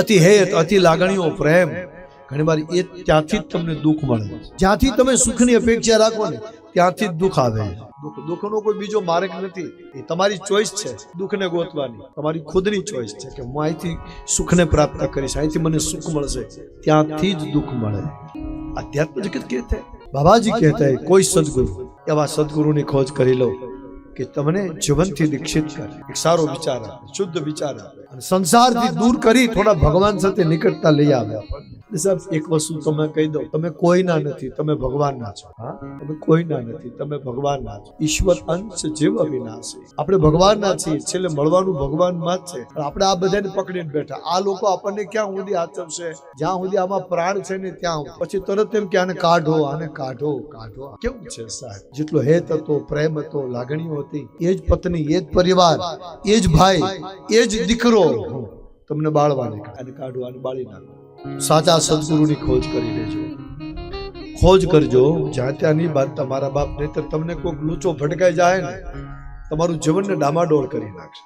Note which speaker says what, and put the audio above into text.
Speaker 1: અતિ હેત, અતિ લાગણીઓ, પ્રેમ. ઘણી વાર એ ત્યાંથી જ તમને દુઃખ મળે. જ્યાંથી તમે સુખની અપેક્ષા રાખો ને, ત્યાંથી જ દુઃખ આવે. દુઃખ, દુઃખનો કોઈ બીજો માર્ગ નથી. એ તમારી ચોઈસ છે, દુઃખને ગોતવાની. તમારી ખુદની ચોઈસ છે કે હું અહીંથી સુખને પ્રાપ્ત કરીશ, અહીંથી મને સુખ મળશે. ત્યાંથી જ દુઃખ મળે. આધ્યાત્મ જગત કહેતે બાબાજી કહેતા કોઈ સદગુરુ, એવા સદગુરુની ખોજ કરી લો કે તમને જીવનથી દીક્ષિત કરે. એક સારો વિચાર આપે, શુદ્ધ વિચાર આપે. સંસારથી દૂર કરી થોડા ભગવાન સાથે નિકટતા લઈ આવ્યા. સાહેબ એક વસ્તુ તમે કહી દો તમે કોઈના નથી તમે ભગવાનના છો. હા? તમે કોઈના નથી તમે ભગવાનના છો. ઈશ્વર અંશ જીવ અવિનાશી આપણે ભગવાનના છીએ છેલ્લે મળવાનું ભગવાનમાં જ છે. આપણે આ બધાને પકડીને બેઠા. આ લોકો આપણને ક્યાં સુધી આચરશે? જ્યાં સુધી આમાં પ્રાણ છે ને ત્યાં સુધી. પછી તરત એમ કે આને કાઢો આને કાઢો કાઢો. કેવું છે સાહેબ? જેટલો હેત હતો પ્રેમ હતો લાગણીઓ હતી એ જ પત્ની એ જ પરિવાર એ જ ભાઈ એ જ દીકરો તમને બાળવાને આને કાઢો અને બાળી નાખો. સાચા સદગુરુની ખોજ કરી લેજો. ખોજ કરજો જ્યાં ત્યાં નહીં બાંધતા મારા બાપ નહીં તમને કોઈક લૂચો ભટકાઈ જાય ને તમારું જીવનને ડામાડોળ કરી નાખશે.